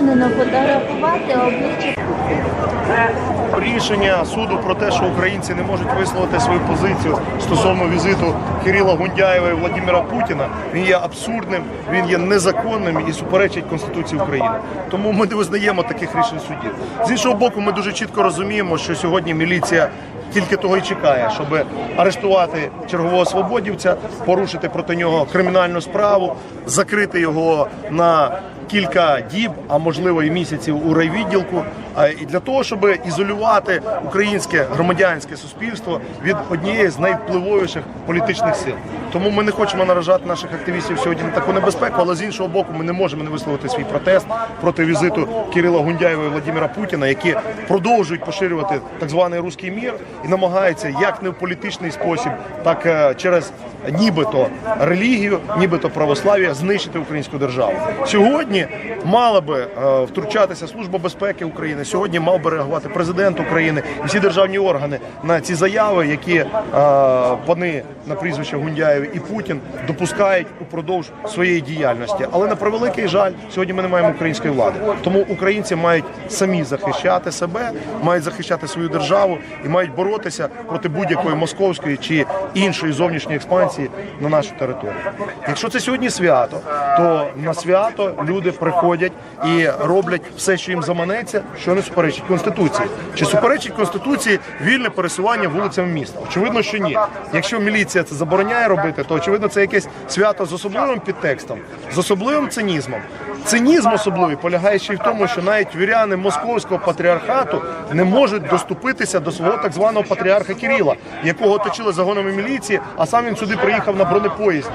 заборонено фотографувати обличчя. Рішення суду про те, що українці не можуть висловити свою позицію стосовно візиту Кирила Гундяєва і Владимира Путіна. Він є абсурдним, він є незаконним і суперечить Конституції України. Тому ми не визнаємо таких рішень судів. З іншого боку, ми дуже чітко розуміємо, що сьогодні міліція. Тільки того і чекає, щоб арештувати чергового свободівця, порушити проти нього кримінальну справу, закрити його на кілька діб, а можливо і місяців у райвідділку, і для того, щоб ізолювати українське громадянське суспільство від однієї з найвпливовіших політичних сил. Тому ми не хочемо наражати наших активістів сьогодні на таку небезпеку, але з іншого боку, ми не можемо не висловити свій протест проти візиту Кирила Гундяєва і Владимира Путіна, які продовжують поширювати так званий руський мір і намагаються як не в політичний спосіб, так е, через нібито релігію, нібито православ'я знищити українську державу. Сьогодні мала би е, втручатися Служба безпеки України. Сьогодні мав би реагувати президент України і всі державні органи на ці заяви, які е, пани на прізвище Гундяєв і Путін допускають упродовж своєї діяльності. Але на превеликий жаль, сьогодні ми не маємо української влади. Тому українці мають самі захищати себе, мають захищати свою державу і мають боротися проти будь-якої московської чи іншої зовнішньої експансії на нашу територію. Якщо це сьогодні свято, то на свято люди приходять і роблять все, що їм заманеться, що не суперечить конституції. Чи суперечить конституції вільне пересування вулицями міста? Очевидно, що ні. Якщо міліція це забороняє робити, то очевидно це якесь свято з особливим підтекстом, з особливим цинізмом. Цинізм особливий полягає ще й в тому, що навіть віряни московського патріархату не можуть доступитися до свого так званого патріарха Кирила, якого оточили загонами міліції, а сам він сюди приїхав на бронепоїзді.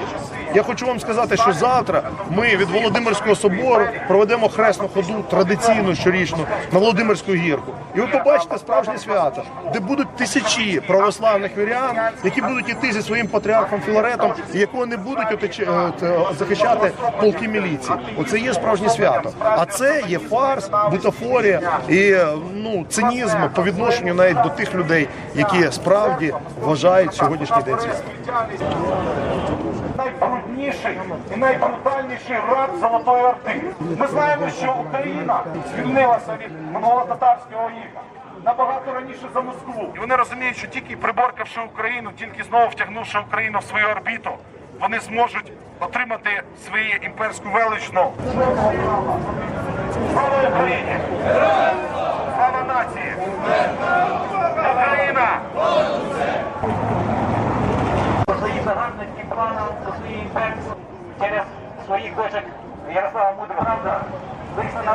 Я хочу вам сказати, що завтра ми від Володимирського собору проведемо хресну ходу традиційну щорічну на Володимирську гірку. І ви побачите справжнє свято, де будуть тисячі православних вірян, які будуть іти зі своїм патріархом Філаретом, якого не будуть отеч- е, захищати полки міліції. Оце є справжнє свято. А це є фарс, бутафорія і е, ну цинізм по відношенню навіть до тих людей, які справді вважають сьогоднішній день святом. Найбрудніший і найбрутальніший раб Золотої Орди. Ми знаємо, що Україна звільнилася від монголо-татарського іга набагато раніше за Москву. І вони розуміють, що тільки приборкавши Україну, тільки знову втягнувши Україну в свою орбіту, вони зможуть отримати свою імперську велич знову. Слава Україні! Слава нації! Україна! Свої загарбницькі до своєї інфекції через своїх дочок Ярослава Мудрого. Вийшли на